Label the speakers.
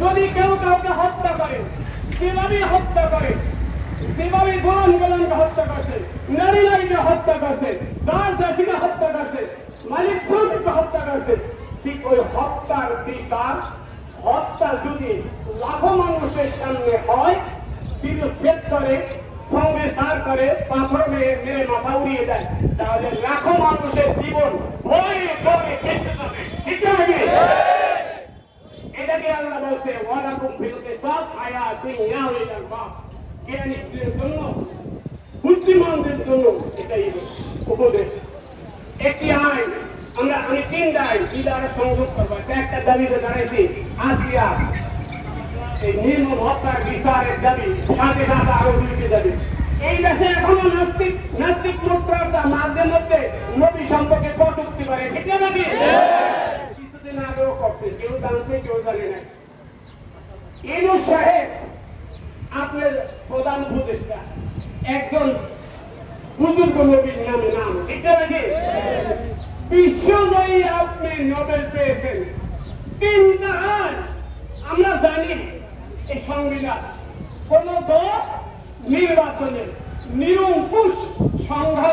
Speaker 1: যদি কেউ কাউকে হত্যা করে যেভাবে হত্যা করে যেভাবে গোলাম গোলামকে হত্যা করছে নারী নারীকে হত্যা করছে দাস দাসীকে হত্যা করছে মালিক শ্রমিককে হত্যা করছে ঠিক ওই হত্যার বিচার হত্যা যদি লাখো মানুষের সামনে হয় সেট করে সঙ্গে সার করে পাথর মেরে মাথা উড়িয়ে দেয়। তাহলে লাখো মানুষের জীবন ভয়ে ভয়ে বেঁচে যাবে। ঠিক আছে এটাকে আল্লাহ বলছে, ওয়ালাকুম ফিল কিসাস হায়াতুন ইয়া বুদ্ধিমানদের জন্য এটাই উপদেশ। একটি আইন, আমরা আমি তিনটা আইন দ্বারা সংযোগ করব। একটা দাবিতে দাঁড়াইছি আসিয়া এই নির্মম হত্যার বিচারের দাবি সাথে সাথে এই দেশে এখনও নাস্তিক নাস্তিক মুদ্রাটা মাঝে মধ্যে নবী সম্পর্কে কটুক্তি করে কিছুদিন আগেও করছে, কেউ জানছে, কেউ জানে না। একজন বুজুর্গ নবীর নামে ঠিক না আপনি নোবেল আমরা জানি এই সংবিধান। কোন দল নির্বাচনে নিরঙ্কুশ সংঘাত